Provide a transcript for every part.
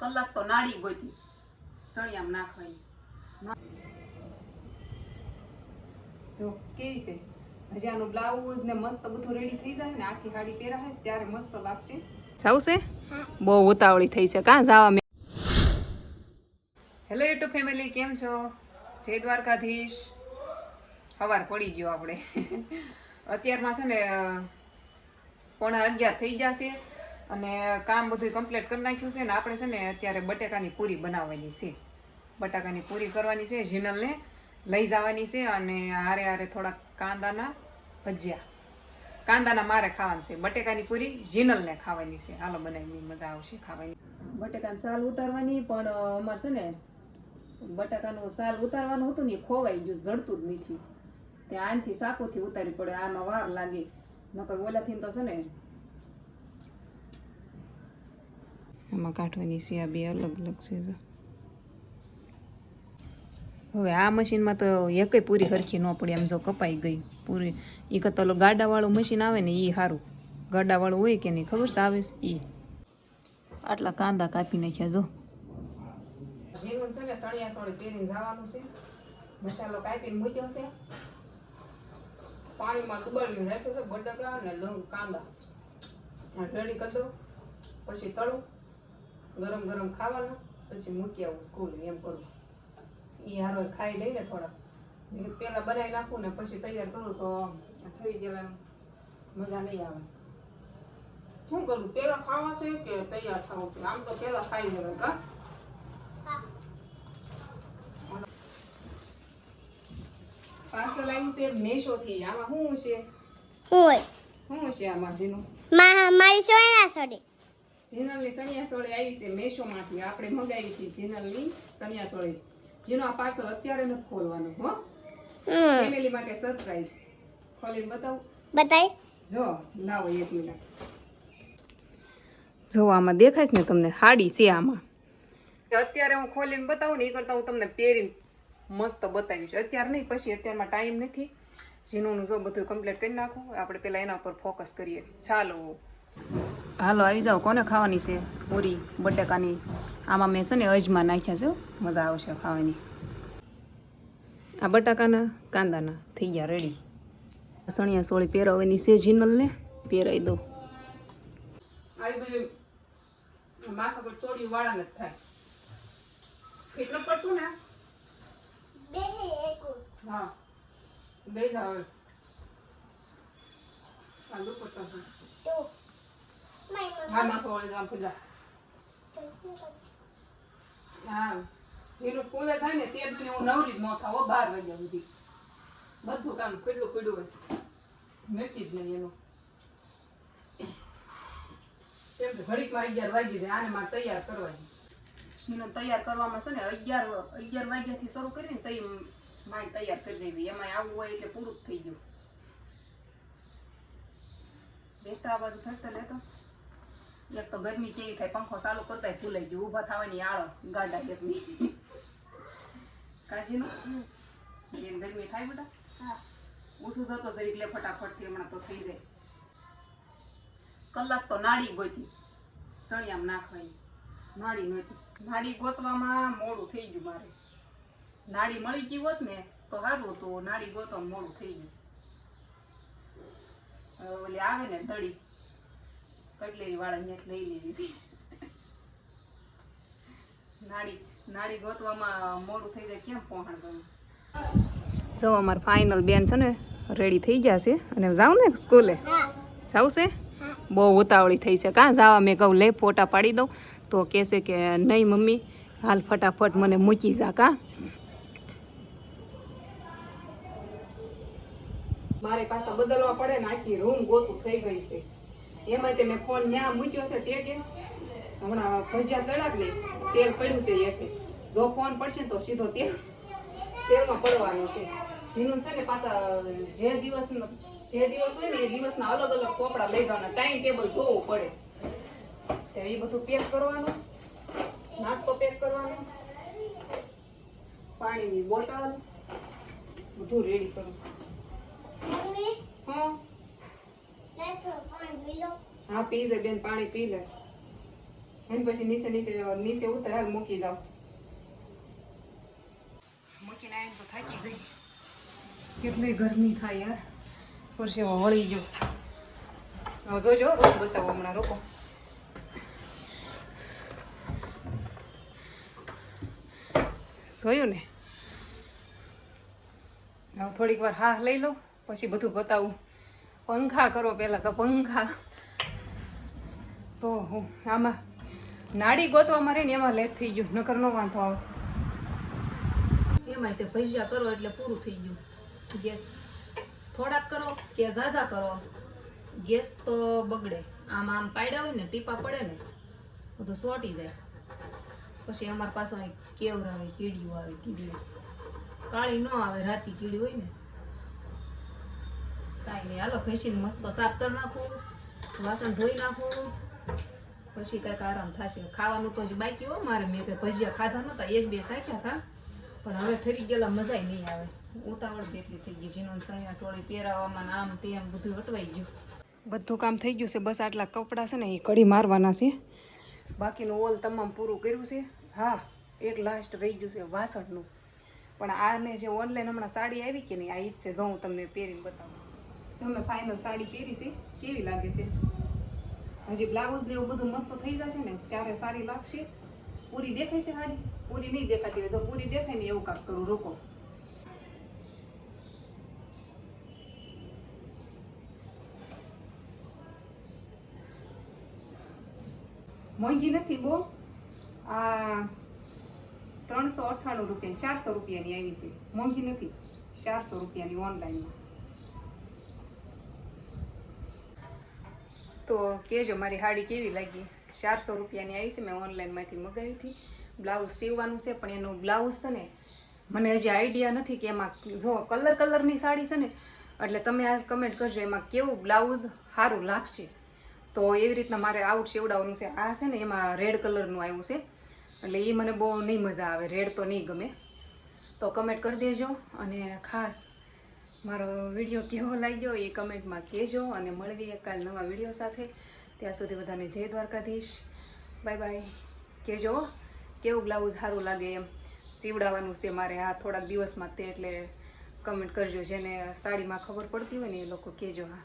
કલાક તો નાડી ગોતી. સળિયામાં નાખવાની. જો કેવી છે? હજી બ્લાઉઝ ને મસ્ત બધું રેડી થઈ જાય ને આખી સાડી પહેરાય ત્યારે મસ્ત લાગશે. જાવશે બહુ ઉતાવળી થઈ છે. કાં જાવા મેં? હેલો યુટ્યુબ ફેમિલી કેમ છો? જય દ્વારકાધીશ. સવાર પડી ગયો આપણે. અત્યારમાં છે ને પોણા અગિયાર થઈ જશે અને કામ બધું કમ્પ્લીટ કરી નાખ્યું છે ને આપણે છે ને અત્યારે બટેકાની પૂરી બનાવવાની છે. બટાકાની પૂરી કરવાની છે જીનલને લઈ જવાની છે અને હારે હારે થોડાક કાંદાના ભજીયા. કાંદાના મારે ખાવાનું છે. બટેકાની પૂરી જીનલને ખાવાની છે. હાલો, બનાવીને મજા આવશે ખાવાની. બટેકાની સાલ ઉતારવાની, પણ અમારે છે ને બટાકાનું સાલ ઉતારવાનું હતું ને એ ખોવાઈ ગયું, જડતું જ નથી ત્યાં આનથી સાકુથી ઉતારી પડે, આમાં વાર લાગે. નકર ઓલાથી તો છે ને આમાં કાઢવાની છે બે અલગ અલગ છે હવે આ મશીનમાં તો એકેય પૂરી સરખી ન પડી આમ જો કપાઈ ગઈ. પૂરી. એ કરતા ઓલું ગાડાવાળું મશીન આવે ને એ સારું ગાડાવાળું હોય કે નહીં, ખબર છે આવે છે એ આટલા કાંદા કાપી નાખ્યા જો. પછી તળું. ગરમ ગરમ ખાવાનું પછી મૂકી આવું સ્કૂલે એમ કરું એ હારો ખાઈ લઈને થોડા પેલા બનાવી નાખું ને પછી તૈયાર કરું તો થઈ ગયેલા મજા નહીં આવે. શું કરું? પેલા ખાવા છે કે તૈયાર થવું છે? આમ તો પેલા ખાઈ લેવાય કા? પાર્સલ આવ્યું છે મેશો થી આમાં શું છે? હોય. શું છે આમાં જીનું મારી સોયા છોડી જીનલની ચણિયાસોળી આવી છે મેશોમાંથી. આપણે મંગાવી હતી જીનલની ચણિયાસોળી જીનો આ પાર્સલ અત્યારે નથી ખોલવાનું હો. ફેમિલી માટે સરપ્રાઈઝ ખોલીને બતાવું. બતાય. જો લાવો એક મિનિટ જો આમાં દેખાય છે ને તમને હાડી છે આમાં. અત્યારે હું ખોલીને બતાવું ને એ કરતાં હું તમને પહેરીને મસ્ત બતાવીશ. અત્યારે નહીં પછી અત્યારમાં ટાઈમ નથી. જીનોનું જો બધું કમ્પ્લીટ કરી નાખું. આપણે પહેલાં એના ઉપર ફોકસ કરીએ. ચાલો. હાલો આવી જાઓ. કોને ખાવાની છે? પૂરી બટેકાની. આમાં મેં છે ને અજમા નાખ્યા છે મજા આવશે ખાવાની. આ બટાકાના કાંદાના થઈ ગયા રેડી સણિયા સોળી પહેરાવવાની છે જીનલને પહેરાવી દઉં આવી બધી માથા પર ચોડી વાળા નથી થાય. કેટલું પડતું ને? હા. બે જ આવે. દુપટ્ટો છે. હા માથો વાળી જાવ પૂજા હા, જેનું સ્કૂલે થાય ને તે સુધી હું નવરી જ મોટા હો, બાર વાગ્યા સુધી. બધું કામ કેટલું પડ્યું હોય. મેકી જ નહીં એનું. કેમ કે ઘડીકમાં અગિયાર વાગી જાય, આને મારે તૈયાર કરવાની. શીનો તૈયાર કરવામાં છે ને, અગિયાર અગિયાર વાગ્યાથી શરૂ કરીને તઈ માય તૈયાર કરી દેવી. એમાં આવું હોય એટલે પૂરું થઈ ગયું. બેસતા આ બાજુ ફરતા લેતો. એક તો ગરમી કેવી થાય પંખો ચાલુ કરતા ભૂલાઈ ગયું ઊભા થવાની આળો ગાડા એકની કાશીનું? જેમ ગરમી થાય બધા? ઊંસું જતો જરીક લે ફટાફટથી હમણાં તો થઈ જાય. કલાક તો નાડી ગોતી ચણિયામ નાખવાની. નાડી નહોતી. નાડી ગોતવામાં મોડું થઈ ગયું મારે. નાડી મળી ગઈ હોત ને તો સારું હતું. નાડી ગોતવામાં મોડું થઈ ગયું. ઓલી આવે ને દડી કટલેરી વાળા ત્યાંથી લઈ લેવી છે. નાડી નાડી ગોતવામાં મોડું થઈ જાય, કેમ પહોંચણ કરવું જો, અમારે ફાઇનલ બેન છે ને રેડી થઈ ગયા છે. અને જાઉં ને સ્કૂલે. જાવું છે? બહુ ઉતાવળી થઈ છે. કાં જાવા, મેં કહું, લે, ફોટા પાડી દઉં. તો કહેશે કે, નહીં, મમ્મી, હાલ ફટાફટ મને મૂકી જા, કાં? મારે પાછા બદલવા પડે ને, આખી રૂમ ગોતું થઈ ગઈ છે. એમાં તે મેં ફોન ન્યા મૂક્યો છે, તે કે હમણાં ભજીયા તળાક ને તેલ પડ્યું છે એકે. જો ફોન પડશે તો સીધો તેલ, તેલમાં પડવાનો છે. જીનું છે ને પાછા જે દિવસ જે દિવસ હોય ને એ દિવસના અલગ અલગ ચોપડા લઈ જવાના ટાઈમ ટેબલ જોવું પડે. તો એ બધું પેક કરવાનું, નાસ્તો પેક કરવાનો, પાણીની બોટલ, બધું રેડી કરવું હા, પી લે બેન, પાણી પી લે. એને પછી નીચે નીચે નીચે ઉતર, હાલ મૂકી જાવ મૂકીને આવીને તો થાકી કેટલી ગરમી થાય યાર. પરસેવો વળી ગયો. હવે જોજો, રોજ બતાવો હમણાં, રોકો. જોયું ને? હવે થોડીક વાર હા લઈ લઉં પછી બધું બતાવું. પંખા કરો પહેલાં તો પંખા. તો હું આમાં નાડી ગોતવા મારે ને એમાં લેટ થઈ ગયું, નકર નો વાંધો આવે. એમાં તે ભજીયા કરો એટલે પૂરું થઈ ગયું. ગેસ થોડાક કરો કે ઝાઝા કરો. ગેસ તો બગડે. આમ આમ પાડ્યા હોય ને, ટીપા પડે ને બધું સોટી જાય. પછી અમારી પાસે કેવર આવે કીડીઓ આવે, કીડીઓ. કાળી ન આવે, રાતી કીડી હોય ને કાંઈ નહીં. હાલો, ઘસીને મસ્ત સાફ કરી નાખું, વાસણ ધોઈ નાખું. પછી કાંઈક આરામ થશે. ખાવાનું તો જ બાકી હોય મારે મેં કંઈ ભજીયા ખાધા નહોતા એક બે સાચ્યા હતા. પણ હવે ઠરી ગયેલા મજાય નહીં આવે. ઉતાવળ જેટલી થઈ ગઈ જીનો સણિયા સોળી પહેરાવામાં ને આમ તેમ બધું અટવાઈ ગયું. બધું કામ થઈ ગયું છે. બસ આટલા કપડાં છે ને, એ કડી મારવાના છે. બાકીનું ઓલ તમામ પૂરું કર્યું છે. હા, એક લાસ્ટ રહી ગયું છે વાસણનું. પણ આ મેં જે ઓનલાઈન હમણાં સાડી આવી કે નહીં, આ ઈજ છે, જો હું તમને પહેરીને બતાવું. જો ફાઇનલ સાડી પહેરી છે, કેવી લાગે છે? હજી બ્લાઉઝ ને એવું બધું મસ્ત થઈ જશે ને, ત્યારે સારી લાગશે. પૂરી દેખાય છે સાડી? પૂરી નહીં દેખાતી હોય, જો પૂરી દેખાય ને એવું કાંક કરું, રોકો. મોંઘી નથી બહુ આ ત્રણસો અઠ્ઠાણું રૂપિયા ચારસો રૂપિયાની આવી છે. મોંઘી નથી. ચારસો રૂપિયાની ઓનલાઈનમાં તો કહેજો મારી સાડી કેવી લાગી? ચારસો રૂપિયાની આવી છે, મેં ઓનલાઈનમાંથી મગાવી હતી. બ્લાઉઝ સીવવાનું છે, પણ એનું બ્લાઉઝ છે ને, મને હજી આઈડિયા નથી કે એમાં જો કલર કલરની સાડી છે ને, એટલે તમે આ કમેન્ટ કરજો, એમાં કેવું બ્લાઉઝ સારું લાગશે. તો એવી રીતના મારે આઉટ સીવડાવવાનું છે. આ છે ને, એમાં રેડ કલરનું આવ્યું છે. એટલે એ મને બહુ નહીં મજા આવે રેડ તો નહીં ગમે. તો કમેન્ટ કરી દેજો, અને ખાસ મારો વીડિયો કેવો લાગ્યો એ કમેન્ટમાં કહેજો અને મળવી કાલ નવા વીડિયો સાથે. ત્યાં સુધી બધાને જય દ્વારકાધીશ. Bye bye. કહેજો, કેવું બ્લાઉઝ સારું લાગે એમ? સીવડાવવાનું છે મારે. આ થોડાક દિવસમાં તે એટલે કમેન્ટ કરજો. જેને સાડીમાં ખબર પડતી હોય ને એ લોકો કહેજો હા.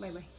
Bye bye.